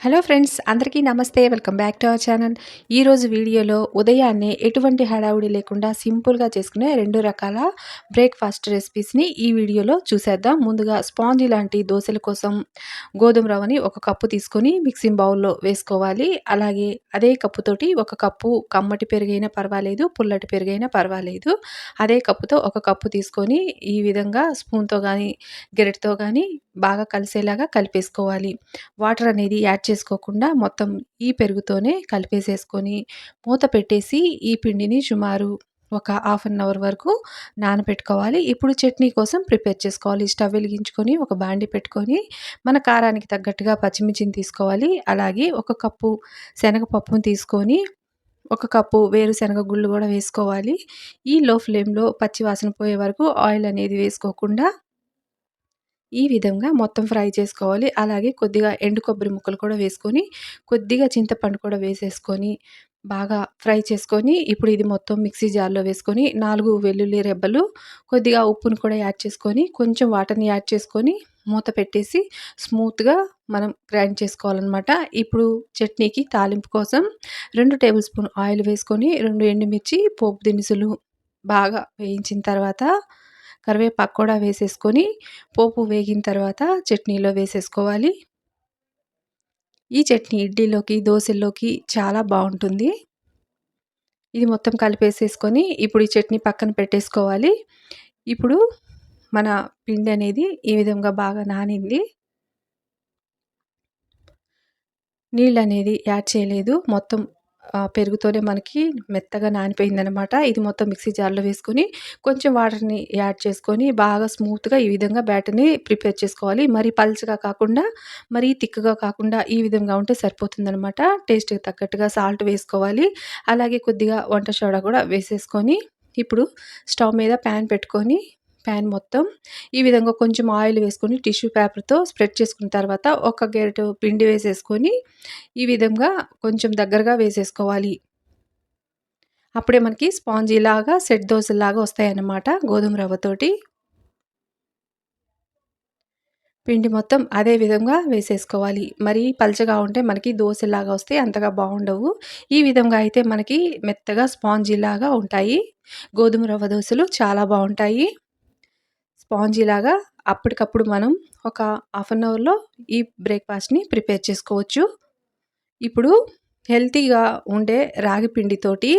Hello friends అందరికీ నమస్తే. Welcome back to our channel. ఈరోజు వీడియోలో ఉదయాన్నే ఎటువంటి హడావుడి లేకుండా సింపుల్గా చేసుకునే రెండు రకాల బ్రేక్ఫాస్ట్ రెసిపీస్ని ఈ వీడియోలో చూసేద్దాం. ముందుగా స్పాంజీ లాంటి దోశల కోసం గోధుమ రవ్వని ఒక కప్పు తీసుకొని మిక్సింగ్ బౌల్లో వేసుకోవాలి. అలాగే అదే కప్పుతోటి ఒక కప్పు కమ్మటి పెరుగైనా పర్వాలేదు పుల్లటి పెరుగైనా పర్వాలేదు. అదే కప్పుతో ఒక కప్పు తీసుకొని ఈ విధంగా స్పూన్తో కానీ గెరెట్తో కానీ బాగా కలిసేలాగా కలిపేసుకోవాలి. వాటర్ అనేది యాడ్ చేసుకోకుండా మొత్తం ఈ పెరుగుతోనే కలిపేసేసుకొని మూత పెట్టేసి ఈ పిండిని సుమారు ఒక హాఫ్ అన్ అవర్ వరకు నానబెట్టుకోవాలి. ఇప్పుడు చట్నీ కోసం ప్రిపేర్ చేసుకోవాలి. స్టవ్ వెలిగించుకొని ఒక బాండి పెట్టుకొని మన కారానికి తగ్గట్టుగా పచ్చిమిర్చిని తీసుకోవాలి. అలాగే ఒక కప్పు శనగపప్పును తీసుకొని ఒక కప్పు వేరుశనగ గుళ్ళు కూడా వేసుకోవాలి. ఈ లో ఫ్లేమ్లో పచ్చి వాసన పోయే వరకు ఆయిల్ అనేది వేసుకోకుండా ఈ విధంగా మొత్తం ఫ్రై చేసుకోవాలి. అలాగే కొద్దిగా ఎండు కొబ్బరి ముక్కలు కూడా వేసుకొని కొద్దిగా చింతపండు కూడా వేసేసుకొని బాగా ఫ్రై చేసుకొని ఇప్పుడు ఇది మొత్తం మిక్సీ జార్లో వేసుకొని నాలుగు వెల్లుల్లి రెబ్బలు కొద్దిగా ఉప్పును కూడా యాడ్ చేసుకొని కొంచెం వాటర్ని యాడ్ చేసుకొని మూత పెట్టేసి స్మూత్గా మనం గ్రైండ్ చేసుకోవాలన్నమాట. ఇప్పుడు చట్నీకి తాలింపు కోసం రెండు టేబుల్ స్పూన్ ఆయిల్ వేసుకొని రెండు ఎండుమిర్చి పోపు దినుసులు బాగా వేయించిన తర్వాత కరివేపాకు కూడా వేసేసుకొని పోపు వేగిన తర్వాత చట్నీలో వేసేసుకోవాలి. ఈ చట్నీ ఇడ్లీలోకి దోశల్లోకి చాలా బాగుంటుంది. ఇది మొత్తం కలిపేసేసుకొని ఇప్పుడు ఈ చట్నీ పక్కన పెట్టేసుకోవాలి. ఇప్పుడు మన పిండి అనేది ఈ విధంగా బాగా నానింది. నీళ్ళు అనేది యాడ్ చేయలేదు. మొత్తం పెరుగుతోనే మనకి మెత్తగా నానిపోయిందనమాట ఇది మొత్తం మిక్సీ జార్లో వేసుకొని కొంచెం వాటర్ని యాడ్ చేసుకొని బాగా స్మూత్గా ఈ విధంగా బ్యాటర్ని ప్రిపేర్ చేసుకోవాలి. మరి పల్చగా కాకుండా మరీ తిక్కగా కాకుండా ఈ విధంగా ఉంటే సరిపోతుందనమాట టేస్ట్కి తగ్గట్టుగా సాల్ట్ వేసుకోవాలి. అలాగే కొద్దిగా వంట సోడా కూడా వేసేసుకొని ఇప్పుడు స్టవ్ మీద ప్యాన్ పెట్టుకొని ప్యాన్ మొత్తం. ఈ విధంగా కొంచెం ఆయిల్ వేసుకొని టిష్యూ పేపర్తో స్ప్రెడ్ చేసుకున్న తర్వాత ఒక గెరటు పిండి వేసేసుకొని ఈ విధంగా కొంచెం దగ్గరగా వేసేసుకోవాలి. అప్పుడే మనకి స్పాంజీ లాగా సెట్ దోశలాగా వస్తాయన్నమాట గోధుమ రవ్వతోటి. పిండి మొత్తం అదే విధంగా వేసేసుకోవాలి. మరి పల్చగా ఉంటే మనకి దోశలాగా వస్తే అంతగా బాగుండవు. ఈ విధంగా అయితే మనకి మెత్తగా స్పాంజీ లాగా ఉంటాయి. గోధుమ రవ్వ దోశలు చాలా బాగుంటాయి. స్పాంజీ లాగా అప్పటికప్పుడు మనం ఒక హాఫ్ అన్ అవర్లో ఈ బ్రేక్ఫాస్ట్ని ప్రిపేర్ చేసుకోవచ్చు. ఇప్పుడు హెల్తీగా ఉండే రాగి పిండితోటి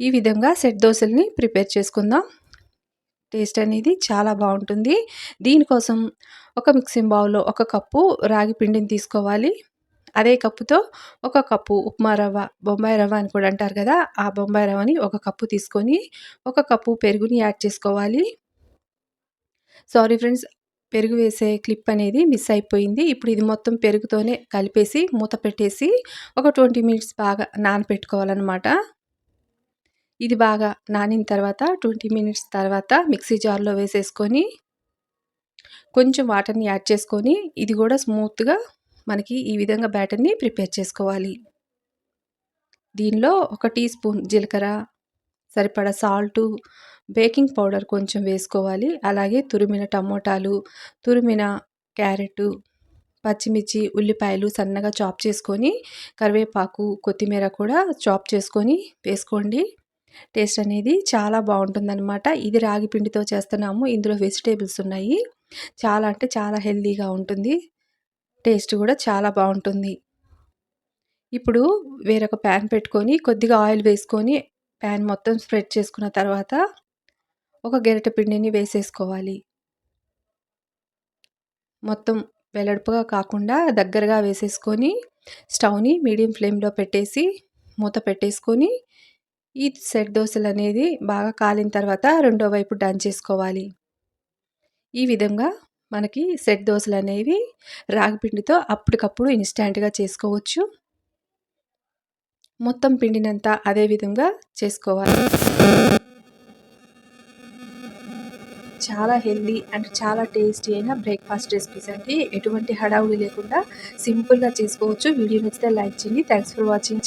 ఈ విధంగా సెట్ దోశల్ని ప్రిపేర్ చేసుకుందాం. టేస్ట్ అనేది చాలా బాగుంటుంది. దీనికోసం ఒక మిక్సింగ్ బౌల్లో ఒక కప్పు రాగి పిండిని తీసుకోవాలి. అదే కప్పుతో ఒక కప్పు ఉప్మా రవ్వ బొంబాయి రవ్వ అని కూడా అంటారు కదా ఆ బొంబాయి రవ్వని ఒక కప్పు తీసుకొని ఒక కప్పు పెరుగుని యాడ్ చేసుకోవాలి. సారీ ఫ్రెండ్స్ పెరుగు వేసే క్లిప్ అనేది మిస్ అయిపోయింది. ఇప్పుడు ఇది మొత్తం పెరుగుతోనే కలిపేసి మూత పెట్టేసి ఒక ట్వంటీ మినిట్స్ బాగా నానపెట్టుకోవాలన్నమాట. ఇది బాగా నానిన తర్వాత ట్వంటీ మినిట్స్ తర్వాత మిక్సీ జార్లో వేసేసుకొని కొంచెం వాటర్ని యాడ్ చేసుకొని ఇది కూడా స్మూత్గా మనకి ఈ విధంగా బ్యాటర్ని ప్రిపేర్ చేసుకోవాలి. దీనిలో ఒక టీ స్పూన్ జీలకర్ర సరిపడా సాల్టు బేకింగ్ పౌడర్ కొంచెం వేసుకోవాలి. అలాగే తురిమిన టమోటాలు తురిమిన క్యారెట్ పచ్చిమిర్చి ఉల్లిపాయలు సన్నగా చాప్ చేసుకొని కరివేపాకు కొత్తిమీర కూడా చాప్ చేసుకొని వేసుకోండి. టేస్ట్ అనేది చాలా బాగుంటుందన్నమాట. ఇది రాగి పిండితో చేస్తున్నాము. ఇందులో వెజిటేబుల్స్ ఉన్నాయి. చాలా అంటే చాలా హెల్తీగా ఉంటుంది. టేస్ట్ కూడా చాలా బాగుంటుంది. ఇప్పుడు వేరొక ప్యాన్ పెట్టుకొని కొద్దిగా ఆయిల్ వేసుకొని ప్యాన్ మొత్తం స్ప్రెడ్ చేసుకున్న తర్వాత ఒక గెరట పిండిని వేసేసుకోవాలి. మొత్తం వెలడుపుగా కాకుండా దగ్గరగా వేసేసుకొని స్టవ్ని మీడియం ఫ్లేమ్లో పెట్టేసి మూత పెట్టేసుకొని ఈ సెట్ దోశలు అనేది బాగా కాలిన తర్వాత రెండో వైపు డన్ చేసుకోవాలి. ఈ విధంగా మనకి సెట్ దోశలు అనేవి రాగిపిండితో అప్పటికప్పుడు ఇన్స్టాంట్గా చేసుకోవచ్చు. మొత్తం పిండినంతా అదే విధంగా చేసుకోవాలి. చాలా హెల్దీ అండ్ చాలా టేస్టీ అయిన బ్రేక్ఫాస్ట్ రెసిపీస్ అండి. ఎటువంటి హడావుడి లేకుండా సింపుల్గా చేసుకోవచ్చు. వీడియో నచ్చితే లైక్ చేయండి. Thanks for watching.